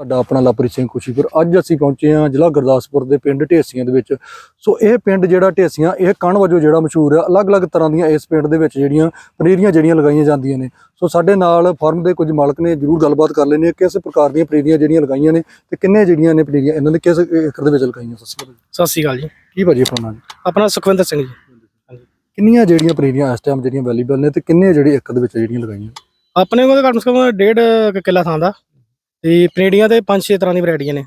ਸਾਡਾ ਆਪਣਾ ਲਵਪ੍ਰੀਤ ਸਿੰਘ ਖੁਸ਼ੀਪੁਰ। ਅੱਜ ਅਸੀਂ ਪਹੁੰਚੇ ਹਾਂ ਜ਼ਿਲ੍ਹਾ ਗੁਰਦਾਸਪੁਰ ਦੇ ਪਿੰਡ ਢੇਸੀਆਂ ਦੇ ਵਿੱਚ। ਸੋ ਇਹ ਪਿੰਡ ਜਿਹੜਾ ਢੇਸੀਆਂ ਇਹ ਕਣ ਵਜੋਂ ਜਿਹੜਾ ਮਸ਼ਹੂਰ ਹੈ ਅਲੱਗ-ਅਲੱਗ ਤਰ੍ਹਾਂ ਦੀਆਂ ਇਸ ਪਿੰਡ ਦੇ ਵਿੱਚ ਜਿਹੜੀਆਂ ਪਨੀਰੀਆਂ ਜਿਹੜੀਆਂ ਲਗਾਈਆਂ ਜਾਂਦੀਆਂ ਨੇ। ਸੋ ਸਾਡੇ ਨਾਲ ਫਾਰਮ ਦੇ ਕੁਝ ਮਾਲਕ ਨੇ ਜਰੂਰ ਗੱਲਬਾਤ ਕਰ ਲੈਣੇ ਕਿਸ ਪ੍ਰਕਾਰ ਦੀਆਂ ਪਨੀਰੀਆਂ ਜਿਹੜੀਆਂ ਲਗਾਈਆਂ ਨੇ ਤੇ ਕਿੰਨੇ ਜਿਹੜੀਆਂ ਨੇ ਪਨੀਰੀਆਂ ਇਹਨਾਂ ਨੇ ਕਿਸ ਏਕੜ ਦੇ ਵਿੱਚ ਲਗਾਈਆਂ। ਸਤਿ ਸ਼੍ਰੀ ਅਕਾਲ। ਸਤਿ ਸ਼੍ਰੀ ਅਕਾਲ ਜੀ। ਕੀ ਭਾਜੀ ਆਪਣਾ ਨਾਮ? ਆਪਣਾ ਸੁਖਵਿੰਦਰ ਸਿੰਘ ਜੀ। ਕਿੰਨੀਆਂ ਜਿਹੜੀਆਂ ਪਨੀਰੀਆਂ ਇਸ ਟਾਈਮ ਜਿਹੜੀਆਂ ਅਵੇਲੇਬਲ ਨੇ ਤੇ ਕਿੰਨੇ ਜਿਹੜੇ ਏਕੜ ਦੇ ਵਿੱਚ ਜਿਹੜੀਆਂ ਲਗਾਈਆਂ? ਆਪਣੇ ਕੋਲ ਘੱਟ ਤੋਂ ਘੱਟ ਡੇਢ ਕਿੱਲਾ ਥਾਂ ਦਾ। ਤੇ ਪਨੇੜੀਆਂ ਤੇ ਪੰਜ ਛੇ ਤਰ੍ਹਾਂ ਦੀ ਵੈਰਾਈਟੀਆਂ ਨੇ।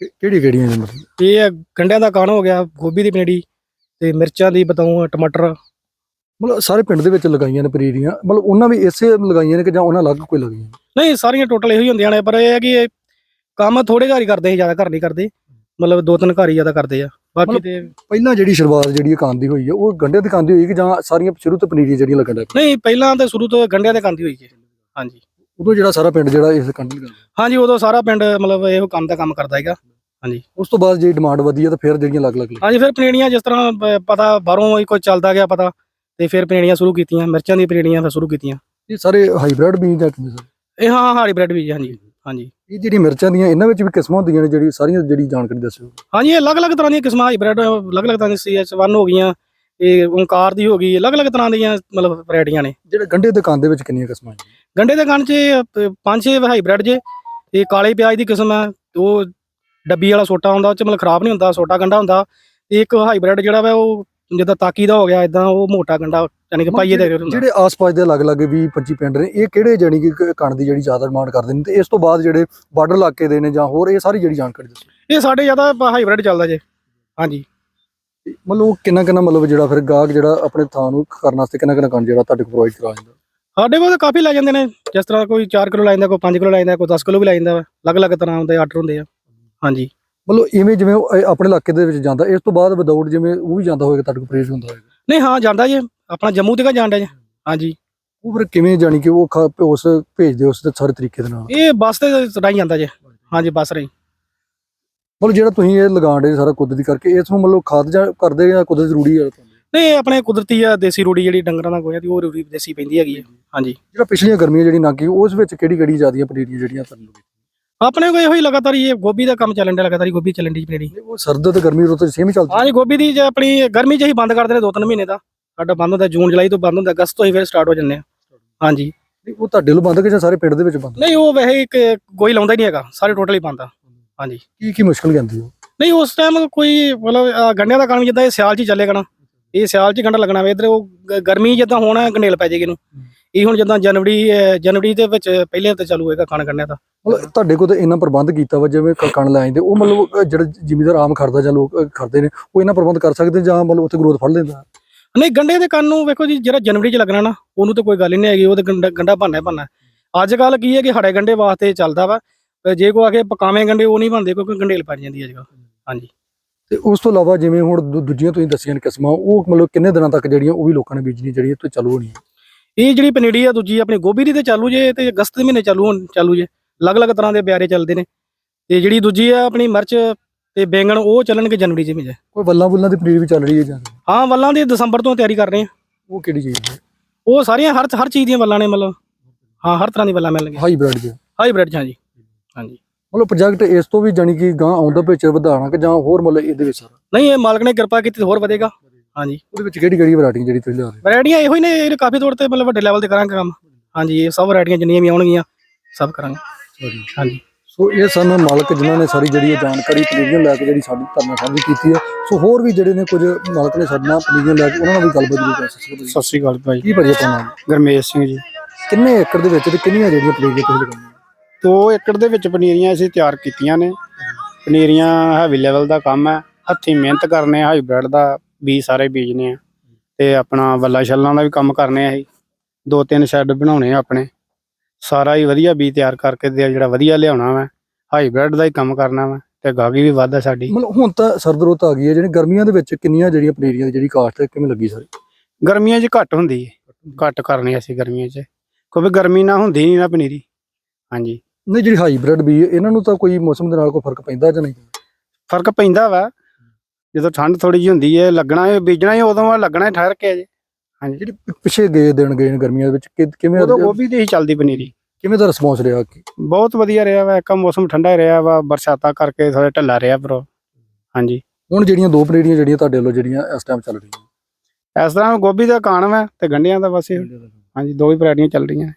ਕਿਹੜੀ ਕਿਹੜੀਆਂ ਨੇ ਮਤਲਬ? ਇਹ ਹੈ ਗੰਡਿਆਂ ਦਾ ਕਾਣ ਹੋ ਗਿਆ ਗੋਭੀ ਦੀ ਪਨੇੜੀ ਤੇ ਮਿਰਚਾਂ ਦੀ ਬਤਾਉ ਟਮਾਟਰ। ਮਤਲਬ ਸਾਰੇ ਪਿੰਡ ਦੇ ਵਿੱਚ ਲਗਾਈਆਂ ਨੇ ਪਨੀਰੀਆਂ ਮਤਲਬ ਉਹਨਾਂ ਵੀ ਇਸੇ ਲਗਾਈਆਂ ਨੇ ਕਿ ਜਾਂ ਉਹਨਾਂ ਅਲੱਗ ਕੋਈ ਲਗਾਈਆਂ ਨੇ? ਨਹੀਂ ਸਾਰੀਆਂ ਟੋਟਲ ਇਹੋ ਹੀ ਹੁੰਦੀਆਂ ਨੇ ਪਰ ਇਹ ਹੈ ਕਿ ਇਹ ਕੰਮ ਥੋੜੇ ਘਰ ਹੀ ਕਰਦੇ ਸੀ ਜ਼ਿਆਦਾ ਘਰ ਨਹੀਂ ਕਰਦੇ। ਮਤਲਬ ਦੋ ਤਿੰਨ ਘਰ ਹੀ ਜ਼ਿਆਦਾ ਕਰਦੇ ਆ। ਬਾਕੀ ਮਤਲਬ- ਤੇ ਪਹਿਲਾਂ ਜਿਹੜੀ ਸ਼ੁਰੂਆਤ ਜਿਹੜੀ ਇਹ ਕਾਂ ਦੀ ਹੋਈ ਹੈ ਉਹ ਗੰਢੇ ਦੀ ਕਾਂ ਦੀ ਹੋਈ ਕਿ ਜਾਂ ਸਾਰੀਆਂ ਸ਼ੁਰੂ ਤੋਂ ਪਨੀਰੀਆਂ ਜਿਹੜੀਆਂ ਲੱਗਣ ਲੱਗ ਨਹੀਂ ਪਹਿਲਾਂ ਤਾਂ ਸ਼ੁਰੂ ਤੋਂ ਗੰਡਿਆਂ ਦੇ ਕੰਦੀ ਹੋਈ ਜੀ ਹਾਂਜੀ। ਉਦੋਂ ਜਿਹੜਾ ਸਾਰਾ ਪਿੰਡ ਜਿਹੜਾ ਇਸ ਕੰਢੀ ਲਗਾਉਂਦਾ ਹਾਂਜੀ ਉਦੋਂ ਸਾਰਾ ਪਿੰਡ ਮਤਲਬ ਇਹੋ ਕੰਮ ਦਾ ਕੰਮ ਕਰਦਾ ਹੈਗਾ। ਉਸ ਤੋਂ ਬਾਅਦ ਜੇ ਡਿਮਾਂਡ ਵਧੀ ਹੈ ਤਾਂ ਫਿਰ ਜਿਹੜੀਆਂ ਅਲੱਗ-ਅਲੱਗ। ਹਾਂਜੀ ਫਿਰ ਪਨੇੜੀਆਂ ਜਿਸ ਤਰ੍ਹਾਂ ਪ- ਪਤਾ ਬਾਹਰੋਂ ਹੀ ਕੋਈ ਚੱਲਦਾ ਗਿਆ ਪਤਾ ਤੇ ਫਿਰ ਪਨੇੜੀਆਂ ਸ਼ੁਰੂ ਕੀਤੀਆਂ ਮਿਰਚਾਂ ਦੀ ਪਨੇੜੀਆਂ ਫਿਰ ਸ਼ੁਰੂ ਕੀਤੀਆਂ। ਇਹ ਸਾਰੇ ਹਾਈਬ੍ਰਿਡ ਬੀਜ ਜਾਂ ਕਿਵੇਂ ਸਰ? ਇਹ ਹਾਂ ਹਾਰੀ ਬ੍ਰੈਡ ਵੀ ਹਾਂਜੀ ਹਾਂਜੀ। ਇਹ ਜਿਹੜੀ ਮਿਰਚਾਂ ਦੀਆਂ ਇਹਨਾਂ ਵਿੱਚ ਵੀ ਕਿਸਮਾਂ ਹੁੰਦੀਆਂ ਨੇ ਜਿਹੜੀ ਸਾਰੀਆਂ ਜਿਹੜੀ ਜਾਣਕਾਰੀ ਦੱਸਿਓ। ਹਾਂਜੀ ਇਹ ਅਲੱਗ-ਅਲੱਗ ਤਰ੍ਹਾਂ ਦੀਆਂ ਕਿਸਮਾਂ ਹਾਈਬ੍ਰਿਡ ਅਲੱਗ-ਅਲੱਗ ਤਰ੍ਹਾਂ ਦੀ ਸੀਐਚ1 ਹੋ ਗਈਆਂ ਇਹ ਓਂਕਾਰ ਦੀ ਹੋ ਗਈ ਅਲੱਗ-ਅਲੱਗ ਤਰ੍ਹਾਂ ਦੀਆਂ ਮਤਲਬ ਵੈਰਾਈਟੀਆਂ ਨੇ। ਜਿਹੜੇ ਗੰਢੇ ਦੇ ਕਾਂ ਦੇ ਵਿੱਚ ਕਿੰਨੀਆਂ ਕਿਸਮਾਂ ਹੈ ਗੰਡੇ ਦੇ ਕਣ 'ਚ ਅ, ਪੰਜ ਛੇ ਹਾਈਬ੍ਰਿਡ ਜੇ ਇਹ ਕਾਲੇ ਪਿਆਜ਼ ਦੀ ਕਿਸਮ ਹੈ ਉਹ ਡੱਬੀ ਵਾਲਾ ਸੋਟਾ ਹੁੰਦਾ ਉਹ 'ਚ ਮਤਲਬ ਖਰਾਬ ਨਹੀਂ ਹੁੰਦਾ ਸੋਟਾ ਗੰਡਾ ਹੁੰਦਾ। ਤੇ ਇੱਕ ਹਾਈਬ੍ਰਿਡ ਜਿਹੜਾ ਵਾ ਉਹ ਜਿੱਦਾਂ ਤਾਕੀ ਦਾ ਹੋ ਗਿਆ ਇਦਾਂ ਉਹ ਮੋਟਾ ਗੰਡਾ ਯਾਨੀ ਕਿ ਪਾਈਏ ਦੇ ਹੁੰਦਾ। ਜਿਹੜੇ ਆਸ-ਪਾਸ ਦੇ ਅਲੱਗ-ਅਲੱਗ ਵੀ 25 ਪਿੰਡ ਨੇ ਇਹ ਕਿਹੜੇ ਜਾਨੀ ਕਿ ਕ- ਕਣ ਦੀ ਜਿਹੜੀ ਜ਼ਿਆਦਾ ਡਿਮਾਂਡ ਕਰਦੇ ਨੇ? ਤੇ ਇਸ ਤੋਂ ਬਾਅਦ ਜਿਹੜੇ ਬਾਰਡਰ ਇਲਾਕੇ ਦੇ ਨੇ ਜਾਂ ਹੋਰ ਇਹ ਸਾਰੀ ਜਿਹੜੀ ਜਾਣਕਾਰੀ ਦੱਸੋ। ਇਹ ਸਾਡੇ ਜ਼ਿਆਦਾ ਹਾਈਬ੍ਰਿਡ ਚੱਲਦਾ ਜੇ। ਹਾਂਜੀ। ਤੇ ਮਤਲਬ ਕਿੰਨਾ ਕਿੰਨਾ ਮਤਲਬ ਜਿਹੜਾ ਫਿਰ ਗਾਹਕ ਜਿਹੜਾ ਆਪਣੇ ਥਾਂ ਨੂੰ ਕਰਨ ਵਾਸਤੇ ਕਿੰਨਾ ਕਿੰਨਾ ਕਣ ਜਿਹੜਾ ਤੁਹਾਡੇ ਕੋਲ ਪ੍ਰੋਵਾਈਡ ਕਰਾ ਜਾਂਦਾ ਸਾਡੇ ਕੋਲ ਤਾਂ ਕਾਫੀ ਲੈ ਜਾਂਦੇ ਨੇ। ਜਿਸ ਤਰ੍ਹਾਂ ਕੋਈ 4 ਕਿਲੋ ਲੈ ਜਾਂਦਾ ਕੋਈ 5 ਕਿਲੋ ਲੈ ਜਾਂਦਾ ਕੋਈ 10 ਕਿਲੋ ਵੀ ਲੈ ਜਾਂਦਾ ਅਲੱਗ-ਅਲੱਗ ਤਰ੍ਹਾਂ ਦੇ ਆਰਡਰ ਹੁੰਦੇ ਆ। ਹਾਂਜੀ। ਮਤਲਬ ਇਵੇਂ ਜਿਵੇਂ ਆਪਣੇ ਇਲਾਕੇ ਦੇ ਵਿੱਚ ਜਾਂਦਾ ਇਸ ਤੋਂ ਬਾਅਦ ਵਿਦਆਊਟ ਜਿਵੇਂ ਉਹ ਵੀ ਜਾਂਦਾ ਹੋਏਗਾ ਤੁਹਾਡੇ ਕੋਲ ਪ੍ਰੇਸ ਹੁੰਦਾ ਹੋਏਗਾ? ਨਹੀਂ ਹਾਂ ਜਾਂਦਾ ਜੇ। ਆਪਣਾ ਜੰਮੂ ਤੇ ਕਾ ਜਾਂਦਾ ਜੇ? ਹਾਂਜੀ। ਉਹ ਫਿਰ ਕਿਵੇਂ ਜਾਣੀ ਕਿ ਉਹ ਉਸ ਭੇਜਦੇ ਉਸ ਦੇ ਸਾਰੇ ਤਰੀਕੇ ਦੇ ਨਾਲ? ਇਹ ਬੱਸ ਤੇ ਰਾਹੀਂ ਜਾਂਦਾ ਜੇ। ਹਾਂਜੀ ਬੱਸ ਰਾਹੀਂ। ਮਤਲਬ ਜਿਹੜਾ ਤੁਸੀਂ ਇਹ ਲਗਾਉਂਦੇ ਸਾਰਾ ਕੁਦਰਤੀ ਕਰਕੇ ਇਸ ਨੂੰ ਮਤਲਬ ਖਾਦ ਜਾਂ ਕਰਦੇ ਜਾਂ ਕੁਦਰਤੀ ਰੂੜੀ ਆ ਨਹੀਂ ਇਹ ਆਪਣੇ ਕੁਦਰਤੀ ਆ ਦੇਸੀ ਰੂੜੀ ਜਿਹੜੀ ਡੰਗਰਾਂ ਦਾ ਗੋਇਆ ਦੀ ਉਹ ਰੂੜੀ ਦੇਸੀ ਪੈਂਦੀ ਹੈਗੀ ਹੈ ਹਾਂਜੀ। ਜਿਹੜਾ ਪਿਛਲੀਆਂ ਗਰਮੀਆਂ ਜਿਹੜੀ ਲੰਘ ਗਈ ਉਸ ਵਿੱਚ ਕਿਹੜੀ ਕਿਹੜੀ ਜ਼ਿਆਦੀਆਂ ਪਨੀਰੀਆਂ ਜਿਹੜੀਆਂ ਤੁਹਾਨੂੰ ਆਪਣੇ ਕੋਲ ਇਹੋ ਹੀ ਲਗਾਤਾਰ ਹੀ ਇਹ ਗੋਭੀ ਦਾ ਕੰਮ ਚੱਲਣ ਡਿਆ ਲਗਾਤਾਰ ਹੀ ਗੋਭੀ ਚੱਲਣ ਦੀ ਪਨੀਰੀ। ਉਹ ਸਰਦ ਤੇ ਗਰਮੀ ਰੁੱਤ ਸੇਮ ਹੀ ਚੱਲਦੀ ਹਾਂਜੀ ਗੋਭੀ ਦੀ ਜੇ ਆਪਣੀ ਗਰਮੀ ਚ ਹੀ ਬੰਦ ਕਰ ਦਿੰਦੇ ਦੋ ਤਿੰਨ ਮਹੀਨੇ ਦਾ ਸਾਡਾ ਬੰਦ ਹੁੰਦਾ ਜੂਨ ਜੁਲਾਈ ਤੋਂ ਬੰਦ ਹੁੰਦਾ ਅਗਸਤ ਤੋਂ ਹੀ ਫਿਰ ਸਟਾਰਟ ਹੋ ਜਾਂਦੇ ਆ। ਹਾਂਜੀ। ਉਹ ਤੁਹਾਡੇ ਵੱਲੋਂ ਬੰਦ ਕਿ ਜਾਂ ਸਾਰੇ ਪਿੰਡ ਦੇ ਵਿੱਚ ਬੰਦ? ਨਹੀਂ ਉਹ ਵੈਸੇ ਇੱਕ ਕੋਈ ਲਾਉਂਦਾ ਹੀ ਨਹੀਂ ਹੈਗਾ ਸਾਰੇ ਟੋਟਲੀ ਬੰਦ ਆ। ਹਾਂਜੀ। ਕੀ ਕੀ ਮੁਸ਼ਕਲ ਆਉਂਦੀ ਉਹ ਨਹੀਂ ਉਸ ਟਾਈਮ ਕੋਈ ਮਤਲਬ ਗੰਢਿਆਂ ਦਾ ਕੰਮ ਜਿੱਦਾਂ ਇਹ ਸਿਆਲ 'ਚ ਹੀ ਚੱਲੇਗਾ ਨਾ ਇਹ ਸਿਆਲ 'ਚ ਹੀ ਗੰਢਾ ਲੱਗਣਾ ਵੇ ਇਧਰ ਉਹ ਗਰਮੀ ਜਿੱਦਾਂ ਹੋਣਾ ਗੰਡੇਲ ਪੈ ਜਾਏਗੀ ਨੂੰ ਇਹ ਹੁਣ ਜਿੱਦਾਂ ਜਨਵਰੀ ਜਨਵਰੀ ਦੇ ਵਿੱਚ ਪਹਿਲੇ ਹਫ਼ਤੇ ਚਾਲੂ ਹੋਏਗਾ ਖਾਣ ਗੰਢਿਆਂ ਦਾ। ਮਤਲਬ ਤੁਹਾਡੇ ਕੋਲ ਤਾਂ ਇੰਨਾ ਪ੍ਰਬੰਧ ਕੀਤਾ ਵਾ ਜਿਵੇਂ ਕਣ ਲੈ ਜਾਂਦੇ ਉਹ ਮਤਲਬ ਜਿਹੜਾ ਜ਼ਿਮੀਦਾਰ ਆਮ ਖੜਦਾ ਜਾਂ ਲੋਕ ਖੜਦੇ ਨੇ ਉਹ ਇੰਨਾ ਪ੍ਰਬੰਧ ਕਰ ਸਕਦੇ ਜਾਂ ਮਤਲਬ ਉੱਥੇ ਗਰੋਥ ਫੜ ਲੈਂਦਾ? ਨਹੀਂ ਗੰਡੇ ਦੇ ਕੰਨ ਨੂੰ ਵੇਖੋ ਜੀ ਜਿਹੜਾ ਜਨਵਰੀ 'ਚ ਲੱਗਣਾ ਨਾ ਉਹਨੂੰ ਤਾਂ ਕੋਈ ਗੱਲ ਹੀ ਨਹੀਂ ਹੈਗੀ ਉਹ ਤੇ ਗੰਡਾ ਗੰਡਾ ਬਣਨਾ ਹੀ ਬਣਨਾ ਅੱਜ ਕੱਲ ਕੀ ਹੈ ਕਿ ਹੜੇ ਗੰਡੇ ਵਾਸਤੇ ਚੱਲਦਾ ਵਾ ਤੇ ਜੇ ਕੋ ਆ ਕੇ ਪਕਾਵੇਂ ਗੰਡੇ ਉਹ ਨਹੀਂ ਬਣਦੇ ਕਿਉਂਕਿ ਗੰਡੇਲ ਪੈ ਜਾਂਦੀ ਅੱਜ ਕੱਲ ਹਾਂਜੀ। ਤੇ ਉਸ ਤੋਂ ਇਲਾਵਾ ਜਿਵੇਂ ਹੁਣ ਦੂ- ਦੂਜੀਆਂ ਤੁਸੀਂ ਦੱਸੀਆਂ ਨੇ ਕਿਸਮਾਂ ਉਹ ਮਤਲਬ ਕਿੰਨੇ ਦਿਨਾਂ ਤੱਕ ਜਿਹੜੀਆਂ ਉਹ ਵੀ ਲੋਕਾਂ ਨੇ ਬੀਜਣੀ ਜਿਹੜੀਆਂ ਤੋਂ ਚਾਲੂ ਹੋਣੀਆਂ? ਇਹ ਜਿਹੜੀ ਪਨੀੜੀ ਆ ਦੂਜੀ ਆਪਣੀ ਗੋਭੀ ਦੀ ਤੇ ਚਾਲੂ ਜੇ ਤੇ ਅਗਸਤ ਦੇ ਮਹੀਨੇ ਚਾਲੂ ਹੋਣ- ਚਾਲੂ ਜੇ। ਅਲੱਗ-ਅਲੱਗ ਤਰ੍ਹਾਂ ਦੇ ਬਿਆਰੇ ਚੱਲਦੇ ਨੇ। ਤੇ ਜਿਹੜੀ ਦੂਜੀ ਆ ਆਪਣੀ ਮਿਰਚ ਤੇ ਬੈਂਗਣ ਉਹ ਚੱਲਣਗੇ ਜਨਵਰੀ 'ਚ ਮਹੀਨੇ। ਕੋਈ ਵੱਲਾਂ ਬੁੱਲਾਂ ਦੀ ਪਨੀਰ ਵੀ ਚੱਲ ਰਹੀ ਹੈ ਜਾਂ? ਹਾਂ ਵੱਲਾਂ ਦੀ ਦਸੰਬਰ ਤੋਂ ਤਿਆਰੀ ਕਰ ਰਹੇ ਆ ਉਹ ਕਿਹੜੀ ਚੀਜ਼ ਹੈ ਉਹ ਸਾਰੀਆਂ ਹਰ ਹਰ ਚੀਜ਼ ਦੀਆਂ ਵੱਲਾਂ ਨੇ ਮਤਲਬ। ਹਾਂ ਹਰ ਤਰ੍ਹਾਂ ਦੀ ਵੱਲਾਂ ਮਿਲਣਗੀਆਂ। ਹਾਈਬ੍ਰਿਡ ਜੀ ਹਾਈਬ੍ਰਿਡ ਚ ਹਾਂਜੀ। ਹਾਂਜੀ। ਮਤਲਬ ਪ੍ਰੋਜੈਕਟ ਇਸ ਤੋਂ ਵੀ ਜਾਣੀ ਕਿ ਗਾਂ ਆਉਂਦਾ ਪਿਕਚਰ ਵਧਾਉਣਾ ਕਿ ਜਾਂ ਹੋਰ ਮਤਲਬ ਇਹਦੇ ਵਿੱਚ ਸਾਰਾ? ਨਹੀਂ ਇਹ ਮਾਲਕ ਨੇ ਕਿਰਪਾ ਕੀਤੀ ਤੇ ਹੋਰ ਵਧੇਗਾ। ਹਾਂਜੀ। ਉਹਦੇ ਵਿੱਚ ਕਿਹੜੀ ਕਿਹੜੀ ਵੈਰਾਈਟੀ ਜਿਹੜੀ ਤੁਸੀਂ ਲਿਆ ਰਹੇ ਵੈਰਾਈਟੀਆਂ ਇਹੋ ਹੀ ਨੇ ਇਹ ਕਾਫੀ ਤੌਰ ਤੇ ਮਤਲਬ ਵੱਡੇ ਲੈਵਲ ਤੇ ਕਰਾਂਗੇ ਕੰਮ। ਹਾਂਜੀ ਇਹ ਸਭ ਵੈਰਾਈਟੀਆਂ ਜਿੰਨੀਆਂ ਵੀ ਆਉਣਗੀਆਂ ਸਭ ਕਰਾਂਗੇ। ਹਾਂਜੀ। ਸੋ ਇਹ ਸਨ ਮਾਲਕ ਜਿਨ੍ਹਾਂ ਨੇ ਸਾਰੀ ਜਿਹੜੀ ਇਹ ਜਾਣਕਾਰੀ ਪਨੀਰੀਆਂ ਲੈ ਕੇ ਜਿਹੜੀ ਸਾਡੀ ਧਰਨਾ ਸਾਂਝੀ ਕੀਤੀ ਹੈ। ਸੋ ਹੋਰ ਵੀ ਜਿਹੜੇ ਨੇ ਕੁਝ ਮਾਲਕ ਨੇ ਸਾਡੇ ਨਾਲ ਪਨੀਰੀਆਂ ਲੈ ਕੇ ਉਹਨਾਂ ਨਾਲ ਵੀ ਗੱਲਬਾਤ ਜ਼ਰੂਰ ਕਰ ਸਕਦੇ ਸਤਿ ਸ਼੍ਰੀ ਅਕਾਲ ਭਾਈ। ਕੀ ਭਾਜੀ ਆਪਣਾ ਨਾਮ? ਗਰਮੇਸ਼ ਸਿੰਘ ਜੀ। ਕਿੰਨੇ ਏਕੜ ਦੇ ਵਿੱਚ ਤੇ ਕਿੰਨੀਆਂ ਜਿਹੜੀਆਂ ਪਨੀਰੀਆਂ ਤੁਸੀਂ ਲਗਾਈਆਂ 2 ਏਕੜ ਦੇ ਵਿੱਚ ਪਨੀਰੀਆਂ ਅਸੀਂ ਤਿਆਰ ਕੀਤੀਆਂ ਨੇ। ਪਨੀਰੀਆਂ ਹੈਵੀ ਲੈਵਲ ਦਾ ਕੰਮ ਹੈ। ਹੱਥੀਂ ਮਿਹਨਤ ਕਰਨੇ ਹਾਈਬ੍ਰਿਡ ਦਾ ਬੀਜ ਸਾਰੇ ਬੀਜਨੇ ਆ। ਤੇ ਆਪਣਾ ਵੱਲਾ ਛੱਲਾਂ ਦਾ ਵੀ ਕੰਮ ਕਰਨੇ ਆ ਅਸੀਂ। ਦੋ ਤਿੰਨ ਸ਼ੈੱਡ ਬਣਾਉਣੇ ਆ ਆਪਣੇ। ਸਾਰਾ ਹੀ ਵਧੀਆ ਬੀਜ ਤਿਆਰ ਕਰਕੇ ਤੇ ਜਿਹੜਾ ਵਧੀਆ ਲਿਆਉਣਾ ਵਾ ਹਾਈਬ੍ਰਿਡ ਦਾ ਹੀ ਕੰਮ ਕਰਨਾ ਵਾ ਤੇ ਗਾਗੀ ਵੀ ਵੱਧ ਸਾਡੀ। ਮਤਲਬ ਹੁਣ ਤਾਂ ਸਰਦ ਰੁੱਤ ਆ ਗਈ ਹੈ ਜਿਹੜੀ ਗਰਮੀਆਂ ਦੇ ਵਿੱਚ ਕਿੰਨੀਆਂ ਜਿਹੜੀਆਂ ਪਨੀਰੀਆਂ ਦੀ ਜਿਹੜੀ ਕਾਸਟ ਹੈ ਕਿਵੇਂ ਲੱਗੀ ਸਾਰੀ? ਗਰਮੀਆਂ 'ਚ ਘੱਟ ਹੁੰਦੀ ਹੈ। ਘੱਟ ਕਰਨੀ ਅਸੀਂ ਗਰਮੀਆਂ 'ਚ। ਕਿਉਂਕਿ ਗਰਮੀ ਨਾ ਹੁੰਦੀ ਨਹੀਂ ਨਾ ਪਨੀਰੀ। ਹਾਂਜੀ। ਨਹੀਂ ਜਿਹੜੀ ਹਾਈਬ੍ਰਿਡ ਵੀ ਇਹਨਾਂ ਨੂੰ ਤਾਂ ਕੋਈ ਮੌਸਮ ਦੇ ਨਾਲ ਕੋਈ ਫ਼ਰਕ ਪੈਂਦਾ ਜਾਂ ਨਹੀਂ? ਫ਼ਰਕ ਪੈਂਦਾ ਵਾ। ਜਦੋਂ ਠੰਡ ਥੋੜੀ ਜਿਹੀ ਹੁੰਦੀ ਹੈ ਲੱਗਣਾ ਹੈ ਬੀਜਣਾ ਹੀ ਉਦੋਂ ਆ ਲੱਗਣਾ ਹੈ ਠਹਿਰ ਕੇ ਅਜੇ ਹਾਂਜੀ। ਜਿਹੜੀ ਪਿੱਛੇ ਗਏ ਦਿਨ ਗਏ ਗਰਮੀਆਂ ਦੇ ਵਿੱਚ ਕਿਵੇਂ ਉਦੋਂ ਗੋਭੀ ਦੀ ਹੀ ਚੱਲਦੀ ਪਨੀਰੀ ਕਿਵੇਂ ਦਾ ਰਿਸਪੌਂਸ ਰਿਹਾ ਕਿ ਬਹੁਤ ਵਧੀਆ ਰਿਹਾ ਵਾ ਇੱਕ ਮੌਸਮ ਠੰਡਾ ਰਿਹਾ ਵਾ ਬਰਸਾਤਾਂ ਕਰਕੇ ਥੋੜਾ ਢਿੱਲਾ ਰਿਹਾ ਪਰ ਹਾਂਜੀ। ਹੁਣ ਜਿਹੜੀਆਂ ਦੋ ਪਨੀਰੀਆਂ ਜਿਹੜੀਆਂ ਤੁਹਾਡੇ ਵੱਲੋਂ ਜਿਹੜੀਆਂ ਇਸ ਟਾਈਮ ਚੱਲ ਰਹੀਆਂ? ਇਸ ਤਰ੍ਹਾਂ ਗੋਭੀ ਦਾ ਕਾਣ ਵਾ ਤੇ ਗੰਢਿਆਂ ਦਾ ਬਸ ਹਾਂਜੀ ਦੋ ਹੀ ਵੈਰਾਈਟੀਆਂ ਚੱਲ ਰਹੀਆਂ।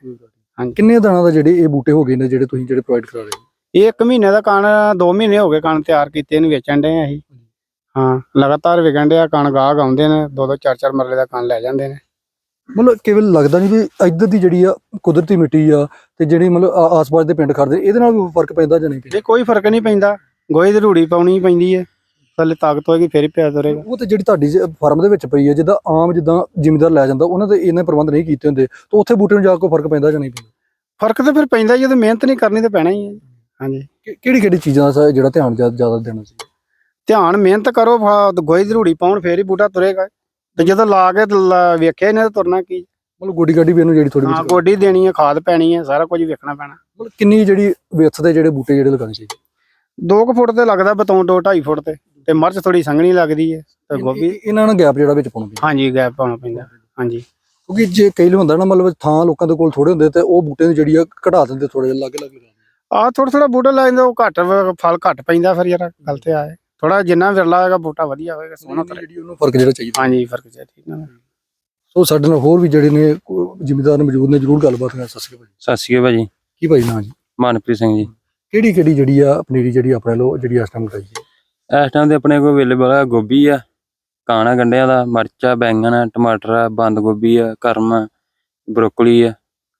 ਹਾਂਜੀ। ਕਿੰਨੇ ਦਿਨਾਂ ਦਾ ਜਿਹੜੇ ਇਹ ਬੂਟੇ ਹੋ ਗਏ ਨੇ ਜਿਹੜੇ ਤੁਸੀਂ ਜਿਹੜੇ ਪ੍ਰੋਵਾਈਡ ਕਰਾ ਰਹੇ ਹੋ? ਇਹ ਇੱਕ ਮਹੀਨੇ ਦਾ ਕਣ 2 ਮਹੀਨੇ ਹੋ ਗਏ ਕਣ ਤਿਆਰ ਕੀਤੇ ਇਹਨੂੰ ਵੇਚਣ ਦੇ ਅਸੀਂ। ਹਾਂ ਲਗਾਤਾਰ ਵਿਕਣ ਡਿਆ ਕਣ ਗਾਹਕ ਆਉਂਦੇ ਨੇ ਦੋ ਦੋ ਚਾਰ ਚਾਰ ਮਰਲੇ ਦਾ ਕਣ ਲੈ ਜਾਂਦੇ ਨੇ। ਮਤਲਬ ਕੇਵਲ ਲੱਗਦਾ ਨਹੀਂ ਵੀ ਇੱਧਰ ਦੀ ਜਿਹੜੀ ਆ ਕੁਦਰਤੀ ਮਿੱਟੀ ਆ ਤੇ ਜਿਹੜੀ ਮਤਲਬ ਆ- ਆਸ-ਪਾਸ ਦੇ ਪਿੰਡ ਖੜਦੇ ਇਹਦੇ ਨਾਲ ਵੀ ਫ਼ਰਕ ਪੈਂਦਾ ਜਾਂ ਨਹੀਂ ਪੈਂਦਾ? ਕੋਈ ਫ਼ਰਕ ਨਹੀਂ ਪੈਂਦਾ ਗੋਹੇ ਦੀ ਰੂੜੀ ਪਾਉਣੀ ਪੈਂਦੀ ਹੈ ਥੱਲੇ ਤਾਕਤ ਹੋਏਗੀ ਫੇਰ ਹੀ ਪਿਆ ਤੁਰੇਗਾ ਉਹ ਤੇ ਜਿਹੜੀ ਤੁਹਾਡੀ ਫਾਰਮ ਦੇ ਵਿੱਚ ਪਈ ਹੈ ਜਿੱਦਾਂ ਆਮ ਜਿੱਦਾਂ ਜ਼ਿਮੀਂਦਾਰ ਲੈ ਜਾਂਦਾ ਉਹਨਾਂ ਦੇ ਇੰਨੇ ਪ੍ਰਬੰਧ ਨਹੀਂ ਕੀਤੇ ਹੁੰਦੇ ਤਾਂ ਉੱਥੇ ਬੂਟੇ ਨੂੰ ਜਾ ਕੇ ਫ਼ਰਕ ਪੈਂਦਾ ਜਾਂ ਨਹੀਂ ਪੈਂਦਾ? ਫ਼ਰਕ ਤਾਂ ਫਿਰ ਪੈਂਦਾ ਹੀ ਜਦੋਂ ਮਿਹਨਤ ਨਹੀਂ ਕਰਨੀ ਤਾਂ ਪੈਣਾ ਹੀ ਹੈ ਹਾਂਜੀ। ਕਿਹੜੀ ਕਿਹੜੀ ਚੀਜ਼ਾਂ ਦਾ ਜਿਹੜਾ ਧਿਆਨ ਜ਼ਿਆਦਾ ਦੇਣਾ ਸੀ? ਧਿਆਨ ਮਿਹਨਤ ਕਰੋ ਗੋਹੇ ਰੂੜੀ ਪਾਉਣ ਫੇਰ ਹੀ ਬੂਟਾ ਤੁਰੇਗਾ ਤੇ ਜਦੋਂ ਲਾ ਕੇ ਵੇਖਿਆ ਇਹਨੇ ਤੁਰਨਾ ਕੀ? ਮਤਲਬ ਗੋਡੀ ਗਾਡੀ ਵੀ ਇਹਨੂੰ ਜਿਹੜੀ ਥੋੜੀ ਹਾਂ ਗੋਡੀ ਦੇਣੀ ਹੈ ਖਾਦ ਪੈਣੀ ਹੈ ਸਾਰਾ ਕੁਝ ਵੇਖਣਾ ਪੈਣਾ। ਮਤਲਬ ਕਿੰਨੀ ਜਿਹੜੀ ਵਿੱਥ ਦੇ ਜਿਹੜੇ ਬੂਟੇ ਜਿਹੜੇ ਲਗਾਉਣੇ ਚਾਹੀਦੇ? 2 ਫੁੱਟ ਤੇ ਲੱਗਦਾ ਬਤੌਂ 2 2.5 ਫੁੱਟ ਤੇ। ਤੇ ਮਿਰਚ ਥੋੜੀ ਸੰਘਣੀ ਲੱਗਦੀ ਹੈ ਤੇ ਗੋਭੀ ਇਹ- ਇਹਨਾਂ ਨਾਲ ਗੈਪ ਜਿਹੜਾ ਵਿੱਚ ਪਾਉਣਾ ਪੈਂਦਾ। ਹਾਂਜੀ ਗੈਪ ਪਾਉਣਾ ਪੈਂਦਾ ਹਾਂਜੀ। ਕਿਉਂਕਿ ਜੇ ਕਈ ਹੁੰਦਾ ਨਾ ਮਤਲਬ ਥਾਂ ਲੋਕਾਂ ਦੇ ਕੋਲ ਥੋੜੇ ਹੁੰਦੇ ਤੇ ਉਹ ਬੂਟੇ ਨੂੰ ਜਿਹੜੀ ਆ ਘਟਾ ਦਿੰਦੇ ਥੋੜੇ ਜਿਹਾ ਲੱਗੇ ਲੱਗੇ ਆ ਥੋੜਾ ਥੋੜਾ ਬੂਟਾ ਲਾ ਜਾਂਦਾ ਉਹ ਘੱਟ ਫਲ ਘੱਟ ਪੈਂਦਾ ਫਿਰ ਯਾਰ ਗੱਲ ਤੇ ਆਏ ਥੋੜਾ ਜਿੰਨਾ ਵਿਰਲਾ ਹੋਏਗਾ ਬੂਟਾ ਵਧੀਆ ਹੋਏਗਾ ਸੋਹਣਾ ਜਿਹੜੀ ਉਹਨੂੰ ਫ਼ਰਕ ਜਿਹੜਾ ਚਾਹੀਦਾ। ਹਾਂਜੀ ਫ਼ਰਕ ਚਾਹੀਦਾ ਠੀਕ ਨਾ। ਸੋ ਸਾਡੇ ਨਾਲ ਹੋਰ ਵੀ ਜਿਹੜੇ ਨੇ ਜ਼ਿਮੀਦਾਰ ਮੌਜੂਦ ਨੇ ਜਰੂਰ ਗੱਲਬਾਤ ਕਰ ਸਤਿ ਸ਼੍ਰੀ ਅਕਾਲ ਭਾਜੀ। ਸਤਿ ਸ਼੍ਰੀ ਅਕਾਲ ਭਾਜੀ। ਕੀ ਭਾਈ ਨਾਂ ਜੀ? ਮਨਪ੍ਰੀਤ ਸਿੰਘ ਜੀ। ਕਿਹੜੀ ਕਿਹੜੀ ਜਿਹੜੀ ਆ ਪਨੀਰੀ ਜਿਹੜੀ ਆਪਣੇ ਲੋ ਜਿਹੜੀ ਇਸ ਟਾਈਮ ਲਗਾਈ ਹੈ? ਇਸ ਟਾਈਮ ਤੇ ਆਪਣੇ ਕੋਲ ਅਵੇਲੇਬਲ ਆ ਗੋਭੀ ਆ ਕਾਣਾ ਗੰਡਿਆਂ ਦਾ ਮਰਚਾ ਬੈਂਗਣ ਆ ਟਮਾਟਰ ਆ ਬੰਦ ਗੋਭੀ ਆ ਕਰਮ ਆ ਬਰੋਕਲੀ ਆ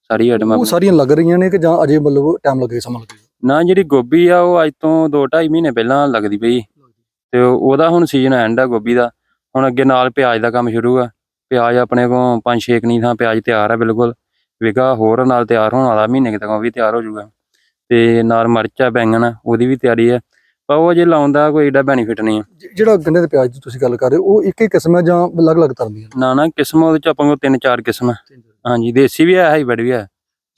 ਸਾਰੀ ਆਈਟਮਾਂ ਉਹ ਸਾਰੀਆਂ ਲੱਗ ਰਹੀਆਂ ਨੇ ਕਿ ਜਾਂ ਅਜੇ ਮਤਲਬ ਟਾਈਮ ਲੱਗੇ ਸਮਾਂ ਲੱਗੇ? ਨਾ ਜਿਹੜੀ ਗੋਭੀ ਆ ਉਹ ਅੱਜ ਤੋਂ 2.5 ਮਹੀਨੇ ਪਹਿਲਾਂ ਲੱਗਦੀ ਪਈ। ਤੇ ਉਹ- ਉਹਦਾ ਹੁਣ ਸੀਜ਼ਨ ਐਂਡ ਆ ਗੋਭੀ ਦਾ। ਹੁਣ ਅੱਗੇ ਨਾਲ ਪਿਆਜ਼ ਦਾ ਕੰਮ ਸ਼ੁਰੂ ਆ। ਪਿਆਜ਼ ਆਪਣੇ ਕੋਲ 5-6 ਕਨੀ ਥਾਂ ਪਿਆਜ਼ ਤਿਆਰ ਆ ਬਿਲਕੁਲ। ਵਿਗਾ ਹੋਰ ਨਾਲ ਤਿਆਰ ਹੋਣ ਵਾਲਾ ਮਹੀਨੇ ਤੱਕ ਉਹ ਵੀ ਤਿਆਰ ਹੋ ਜਾਊਗਾ। ਤੇ ਨਾਲ ਮਰਚਾ ਬੈਂਗਣ ਉਹਦੀ ਵੀ ਤਿਆਰੀ ਆ। ਪਰ ਉਹ ਜੇ ਲਾਉਣ ਦਾ ਕੋਈ ਏਡਾ ਬੈਨੀਫਿਟ ਨਹੀਂ ਆ। ਜਿਹੜਾ ਗੰਨੇ ਦੇ ਪਿਆਜ਼ ਦੀ ਤੁਸੀਂ ਗੱਲ ਕਰ ਰਹੇ ਹੋ ਉਹ ਇੱਕ ਹੀ ਕਿਸਮ ਹੈ ਜਾਂ ਅਲੱਗ-ਅਲੱਗ ਤਰ੍ਹਾਂ ਦੀਆਂ? ਨਾ ਨਾ ਕਿਸਮ ਉਹਦੇ ਚ ਆਪਾਂ ਕੋਲ ਤਿੰਨ ਚਾਰ ਕਿਸਮ। ਆ। ਹਾਂਜੀ ਦੇਸੀ ਵੀ ਹੈ ਹਾਈਬ੍ਰਿਡ ਵੀ ਹੈ।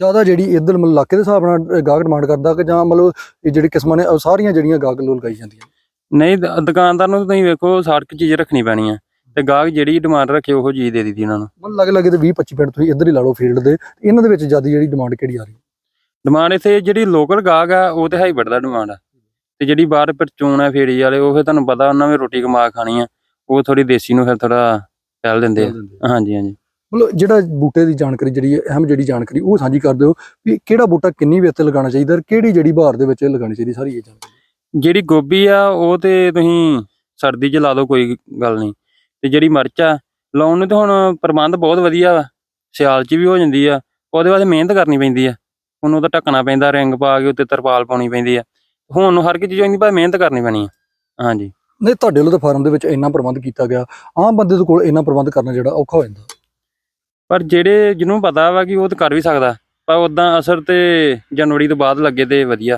ਜ਼ਿਆਦਾ ਜਿਹੜੀ ਇਧਰ ਮਤਲਬ ਇਲਾਕੇ ਦੇ ਹਿਸਾਬ ਨਾਲ ਗਾਹਕ ਡਿਮਾਂਡ ਕਰਦਾ ਕਿ ਜਾਂ ਮਤਲਬ ਇਹ ਜਿਹੜੀ ਕਿਸਮਾਂ ਨੇ ਉਹ ਸਾਰੀਆਂ ਜਿਹੜੀਆਂ ਗਾਹਕ ਲੋ ਲਗਾਈ ਜਾਂਦੀਆਂ? ਨਹੀਂ ਦੁਕਾਨਦਾਰ ਨੂੰ ਤੁਸੀਂ ਵੇਖੋ ਸਾਰਕ ਚੀਜ਼ ਰੱਖਣੀ ਪੈਣੀ ਆ। ਤੇ ਗਾਹਕ ਜਿਹੜੀ ਡਿਮਾਂਡ ਰੱਖੇ ਉਹ ਚੀਜ਼ ਦੇ ਦਿੱਤੀ ਉਹਨਾਂ ਨੂੰ। ਮਤਲਬ ਲੱਗ ਲੱਗੇ ਤੇ 20 25 ਪਿੰਡ ਤੁਸੀਂ ਇੱਧਰ ਹੀ ਲਾ ਲਓ ਫੀਲਡ ਦੇ। ਇਹਨਾਂ ਦੇ ਵਿੱਚ ਜ਼ਿਆਦਾ ਜਿਹੜੀ ਡਿਮਾਂਡ ਕਿਹੜੀ ਆ ਰਹੀ? ਡਿਮਾਂਡ ਇੱਥੇ ਜਿਹੜੀ ਲੋਕਲ ਗਾਹਕ ਆ ਉਹ ਤੇ ਹਾਈਬ੍ਰਿਡ ਦਾ ਡਿਮਾਂਡ ਆ। ਤੇ ਜਿਹੜੀ ਬਾਹਰ ਪਰਚੂਨ ਆ ਫੇਰੀ ਵਾਲੇ ਉਹ ਫਿਰ ਤੁਹਾਨੂੰ ਪਤਾ ਉਹਨਾਂ ਵੀ ਰੋਟੀ ਕਮਾ ਖਾਣੀ ਆ। ਉਹ ਥੋੜੀ ਦੇਸੀ ਨੂੰ ਫਿਰ ਥੋੜਾ ਪਹਿਲ ਦਿੰਦੇ ਆ। ਹਾਂਜੀ ਹਾਂਜੀ। ਮਤਲਬ ਜਿਹੜਾ ਬੂਟੇ ਦੀ ਜਾਣਕਾਰੀ ਜਿਹੜੀ ਹੈ ਅਹਿਮ ਜਿਹੜੀ ਜਾਣਕਾਰੀ ਉਹ ਸਾਂਝੀ ਕਰ ਦਿਓ ਵੀ ਕਿਹੜਾ ਬੂਟਾ ਕਿੰਨੀ ਵੇਤੇ ਲਗਾਉਣਾ ਚਾਹੀਦਾ ਕਿਹੜੀ ਜਿਹੜੀ ਬਹਾਰ ਦੇ ਵਿੱਚ ਲਗਾਉਣੀ ਚਾਹੀਦੀ ਸਾਰੀ ਇਹ ਜਾਣਕਾਰੀ। ਜਿਹੜੀ ਗੋਭੀ ਆ ਉਹ ਤੇ ਤੁਸੀਂ ਸਰਦੀ 'ਚ ਲਾ ਦਿਓ ਕੋਈ ਗੱਲ ਨਹੀਂ। ਤੇ ਜਿਹੜੀ ਮਿਰਚ ਆ ਲਾਉਣ ਨੂੰ ਤੇ ਹੁਣ ਪ੍ਰਬੰਧ ਬਹੁਤ ਵਧੀਆ ਵਾ। ਸਿਆਲ 'ਚ ਵੀ ਹੋ ਜਾਂਦੀ ਆ ਉਹਦੇ ਵਾਸਤੇ ਮਿਹਨਤ ਕਰਨੀ ਪੈਂਦੀ ਆ। ਉਹਨੂੰ ਤਾਂ ਢੱਕਣਾ ਪੈਂਦਾ ਰਿੰਗ ਪਾ ਕੇ ਉੱਤੇ ਤਰਪਾਲ ਪਾਉਣੀ ਪੈਂਦੀ ਆ। ਹੁਣ ਨੂੰ ਹਰ ਇੱਕ ਚੀਜ਼ ਹੁੰਦੀ ਪਰ ਮਿਹਨਤ ਕਰਨੀ ਪੈਣੀ ਆ। ਹਾਂਜੀ। ਨਹੀਂ ਤੁਹਾਡੇ ਵੱਲੋਂ ਤਾਂ ਫਾਰਮ ਦੇ ਵਿੱਚ ਇੰਨਾ ਪ੍ਰਬੰਧ ਕੀਤਾ ਗਿਆ। ਆਮ ਬੰਦੇ ਦੇ ਕੋਲ ਇੰਨਾ ਪ੍ਰਬੰਧ ਕਰਨਾ ਜਿਹੜਾ ਔਖਾ ਹੋ ਜਾਂਦਾ। ਪਰ ਜਿਹੜੇ ਜਿਹਨੂੰ ਪਤਾ ਵਾ ਕਿ ਉਹ ਤਾਂ ਕਰ ਵੀ ਸਕਦਾ ਪਰ ਉਦਾਂ ਅਸਰ ਤੇ ਜਨਵਰੀ ਤੋਂ ਬਾਅਦ ਲੱਗੇ ਤੇ ਵਧੀਆ।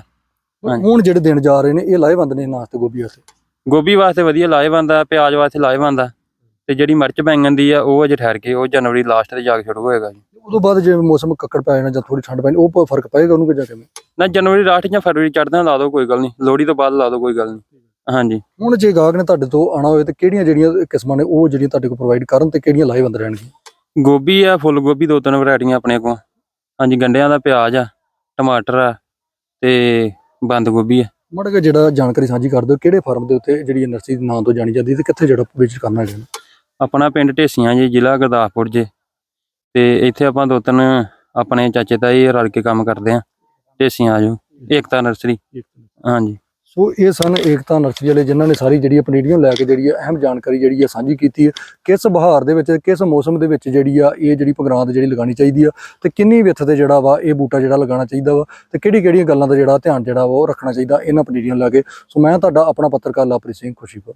ਹੁਣ ਜਿਹੜੇ ਦਿਨ ਜਾ ਰਹੇ ਨੇ ਇਹ ਲਾਹੇਵੰਦ ਨੇ ਨਾਸਤੇ ਗੋਭੀ ਵਾਸਤੇ। ਗੋਭੀ ਵਾਸਤੇ ਵਧੀਆ ਲਾਹੇਵੰਦ ਆ ਪਿਆਜ਼ ਵਾਸਤੇ ਲਾਹੇਵੰਦ ਆ। ਤੇ ਜਿਹੜੀ ਮਿਰਚ ਬੈਂਗਣ ਦੀ ਆ ਉਹ ਅਜੇ ਠਹਿਰ ਕੇ ਉਹ ਜਨਵਰੀ ਲਾਸਟ ਤੇ ਜਾ ਕੇ ਸ਼ੁਰੂ ਹੋਏਗਾ ਜੀ। ਉਦੋਂ ਬਾਅਦ ਜੇ ਮੌਸਮ ਕੱਕੜ ਪੈ ਜਾਣਾ ਜਾਂ ਥੋੜੀ ਠੰਡ ਪੈ ਜਾਣੀ ਉਹ ਫ਼ਰਕ ਪਏਗਾ ਉਹਨੂੰ ਕਿ ਜਾ ਕੇ ਨਾ ਜਨਵਰੀ ਲਾਸਟ ਜਾਂ ਫਰਵਰੀ ਚੜ੍ਹਦਿਆਂ ਲਾ ਦਿਓ ਕੋਈ ਗੱਲ ਨਹੀਂ ਲੋਹੜੀ ਤੋਂ ਬਾਅਦ ਲਾ ਦਿਓ ਕੋਈ ਗੱਲ ਨਹੀਂ ਹਾਂਜੀ। ਹੁਣ ਜੇ ਗਾਹਕ ਨੇ ਤੁਹਾਡੇ ਤੋਂ ਆਣਾ ਹੋਵੇ ਤੇ ਕਿਹੜੀਆਂ ਜਿਹੜੀਆਂ ਕਿਸਮਾਂ ਨੇ ਉਹ ਜਿਹੜੀਆਂ ਤੁਹਾਡੇ ਕੋਲ ਪ੍ਰੋਵਾਈਡ ਕਰਨ ਤੇ ਕਿਹੜੀਆਂ ਲਾਹੇਵੰਦ ਰਹਿਣਗੀਆਂ? ਗੋਭੀ ਆ ਫੁੱਲ ਗੋਭੀ ਦੋ ਤਿੰਨ ਵੈਰਾਈਟੀਆਂ ਆਪਣੇ ਕੋਲ। ਹਾਂਜੀ ਗੰਡਿਆਂ ਦਾ ਪਿਆਜ਼ ਆ ਟਮਾਟਰ ਆ ਤੇ ਬੰਦ ਗੋਭੀ ਆ। ਮਾੜਾ ਜਿਹਾ ਜਿਹੜਾ ਜਾਣਕਾਰੀ ਸਾਂਝੀ ਕਰ ਦਿਓ ਕਿਹੜੇ ਫਾਰਮ ਦੇ ਉੱਤੇ ਜਿਹੜੀ ਨਰਸਰੀ ਦੇ ਨਾਂ ਤੋਂ ਜਾਣੀ ਜਾਂਦੀ ਤੇ ਕਿੱਥੇ ਜਿਹੜਾ ਵਿਜ਼ਿਟ ਕਰਨਾ ਹੈ ਆਪਣਾ ਪਿੰਡ ਢੇਸੀਆਂ ਜੀ, ਜ਼ਿਲ੍ਹਾ ਗੁਰਦਾਸਪੁਰ ਜੇ। ਤੇ ਇੱਥੇ ਆਪਾਂ ਦੋ ਤਿੰਨ ਆਪਣੇ ਚਾਚੇ ਤਾਈ ਰਲ ਕੇ ਕੰਮ ਕਰਦੇ ਆ ਢੇਸੀਆਂ ਆਜੋ ਏਕਤਾ ਨਰਸਰੀ। ਹਾਂਜੀ। ਸੋ ਇਹ ਸਨ ਏਕਤਾ ਨਰਸਰੀ ਵਾਲੇ ਜਿਨ੍ਹਾਂ ਨੇ ਸਾਰੀ ਜਿਹੜੀ ਪਨੀਰੀਆਂ ਲੈ ਕੇ ਜਿਹੜੀ ਹੈ ਅਹਿਮ ਜਾਣਕਾਰੀ ਜਿਹੜੀ ਆ ਸਾਂਝੀ ਕੀਤੀ ਹੈ, ਕਿਸ ਬਹਾਰ ਦੇ ਵਿੱਚ, ਕਿਸ ਮੌਸਮ ਦੇ ਵਿੱਚ ਜਿਹੜੀ ਆ ਇਹ ਜਿਹੜੀ ਪਗਰਾਂਦ ਜਿਹੜੀ ਲਗਾਉਣੀ ਚਾਹੀਦੀ ਆ ਤੇ ਕਿੰਨੀ ਵਿੱਥ ਤੇ ਜਿਹੜਾ ਵਾ ਇਹ ਬੂਟਾ ਜਿਹੜਾ ਲਗਾਉਣਾ ਚਾਹੀਦਾ ਵਾ ਤੇ ਕਿਹੜੀ ਕਿਹੜੀਆਂ ਗੱਲਾਂ ਦਾ ਜਿਹੜਾ ਧਿਆਨ ਜਿਹੜਾ ਵਾ ਉਹ ਰੱਖਣਾ ਚਾਹੀਦਾ ਇਹਨਾਂ ਪਨੀਰੀਆਂ ਲੈ ਕੇ। ਸੋ ਮੈਂ ਤੁਹਾਡਾ ਆਪਣਾ ਪੱਤਰਕਾਰ ਲਾਪਰੀ ਸਿੰਘ ਖੁਸ਼ੀਪੁਰ